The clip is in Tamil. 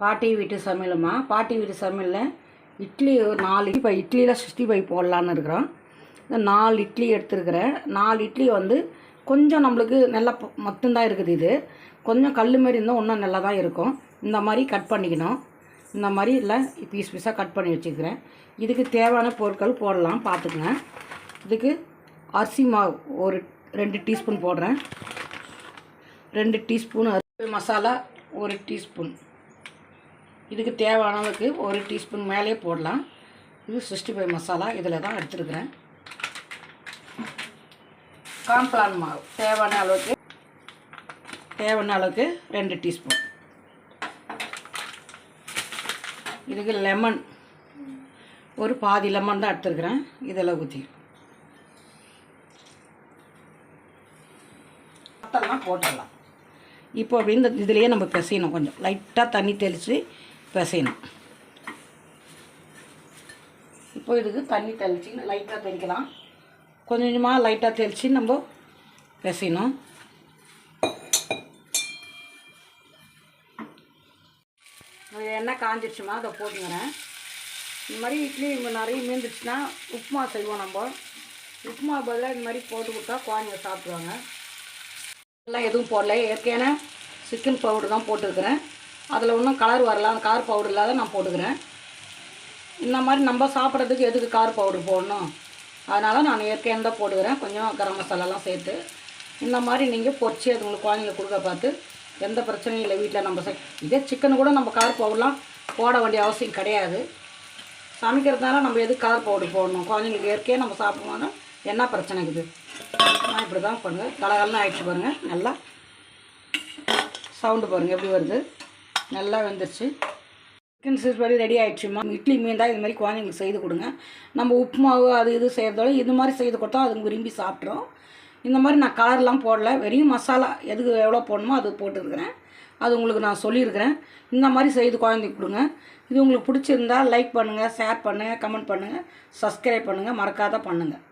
பாட்டி வீட்டு சமையலுமா? பாட்டி வீட்டு சமையலில் இட்லி ஒரு நாலு இப்போ இட்லியில் சிக்ஸ்டி ஃபைவ் போடலான்னு இருக்கிறோம். இந்த நாலு இட்லி எடுத்துருக்கிறேன் நாலு இட்லி வந்து கொஞ்சம் நம்மளுக்கு நல்லா மட்டும்தான் இருக்குது இது. கொஞ்சம் கல் மாரி இருந்தால் இன்னும் நல்லா தான் இருக்கும். இந்த மாதிரி கட் பண்ணிக்கணும். இந்த மாதிரி இல்லை பீஸ் பீஸாக கட் பண்ணி வச்சுக்கிறேன். இதுக்கு தேவையான பொருட்கள் போடலாம் பார்த்துக்குங்க. இதுக்கு அரிசி மாவு ஒரு ரெண்டு டீஸ்பூன் போடுறேன். ரெண்டு டீஸ்பூன் அரிசி மசாலா ஒரு டீஸ்பூன். இதுக்கு தேவையான அளவுக்கு ஒரு டீஸ்பூன் மேலேயே போடலாம். இது சிக்ஸ்டி ஃபைவ் மசாலா. இதில் தான் எடுத்துருக்குறேன். காம்ப்ளான் மாவு. தேவையான அளவுக்கு தேவையான அளவுக்கு ரெண்டு டீஸ்பூன். இதுக்கு லெமன். ஒரு பாதி லெமன் தான் எடுத்துருக்குறேன். இதில் ஊற்றி. மொத்தம்லாம் போட்டுடலாம். இப்போ அப்படி இந்த இதுலேயே நம்ம பிசையணும் கொஞ்சம். லைட்டாக தண்ணி தெளித்து பிசையணும். இப்போ இதுக்கு தண்ணி தெளித்து லைட்டாக தெளிக்கலாம். கொஞ்சம் கொஞ்சமாக லைட்டாக தெளித்து நம்ம பிசையணும். இது எண்ணெய் காஞ்சிருச்சுமா அதை போட்டுங்கிறேன் இந்த மாதிரி இட்லி நிறைய மீந்துச்சுன்னா உப்புமா செய்வோம் நம்ம. உப்புமா பதிலாக இந்த மாதிரி போட்டு கொடுத்தா குழந்தைங்க சாப்பிடுவாங்க. எல்லாம் எதுவும் போடல. இயற்கையான சிக்கன் பவுடர் தான் போட்டுருக்குறேன். அதில் ஒன்றும் கலர் வரலாம் கார் பவுடர் இல்லாத நான் போட்டுக்கிறேன். இந்த மாதிரி நம்ம சாப்பிட்றதுக்கு எதுக்கு கார் பவுடர் போடணும்? அதனால் நான் இயற்கையாக தான் போட்டுக்கிறேன். கொஞ்சம் கரம் மசாலாலாம் சேர்த்து. இந்த மாதிரி நீங்கள் பொரிச்சு அது உங்களுக்கு குழந்தைங்களுக்கு கொடுக்க பார்த்து எந்த பிரச்சனையும் இல்லை. வீட்டில் நம்ம இதே சிக்கன் கூட நம்ம கார் பவுடர்லாம் போட வேண்டிய அவசியம் கிடையாது. சமைக்கிறதுனால நம்ம எதுக்கு கார் பவுடர் போடணும்? குழந்தைங்களுக்கு இயற்கையாக நம்ம சாப்பிடுவோம்னா என்ன பிரச்சனை இருக்குது? நான் இப்படி தான் பண்ணுங்கள் கலகலாம் ஆயிடுச்சு பாருங்கள் நல்லா சவுண்டு பாருங்கள் எப்படி வருது? நல்லா வெந்துருச்சு. சிக்கன் சிக்ஸ் படி ரெடி ஆகிடுச்சுமா இட்லி மீந்தா இது மாதிரி குழந்தைங்களுக்கு செய்து கொடுங்க. நம்ம உப்புமாவு அது இது செய்கிறதோட இது மாதிரி செய்து கொடுத்தா அது விரும்பி சாப்பிட்றோம். இந்த மாதிரி நான் கலர்லாம் போடல. வெறும் மசாலா எதுக்கு எவ்வளோ போடணுமோ அது போட்டுருக்குறேன். அது உங்களுக்கு நான் சொல்லியிருக்கிறேன். இந்த மாதிரி செய்து குழந்தைக்கு கொடுங்க. இது உங்களுக்கு பிடிச்சிருந்தா லைக் பண்ணுங்கள் ஷேர் பண்ணுங்கள் கமெண்ட் பண்ணுங்கள் சப்ஸ்கிரைப் பண்ணுங்கள் மறக்காத பண்ணுங்கள்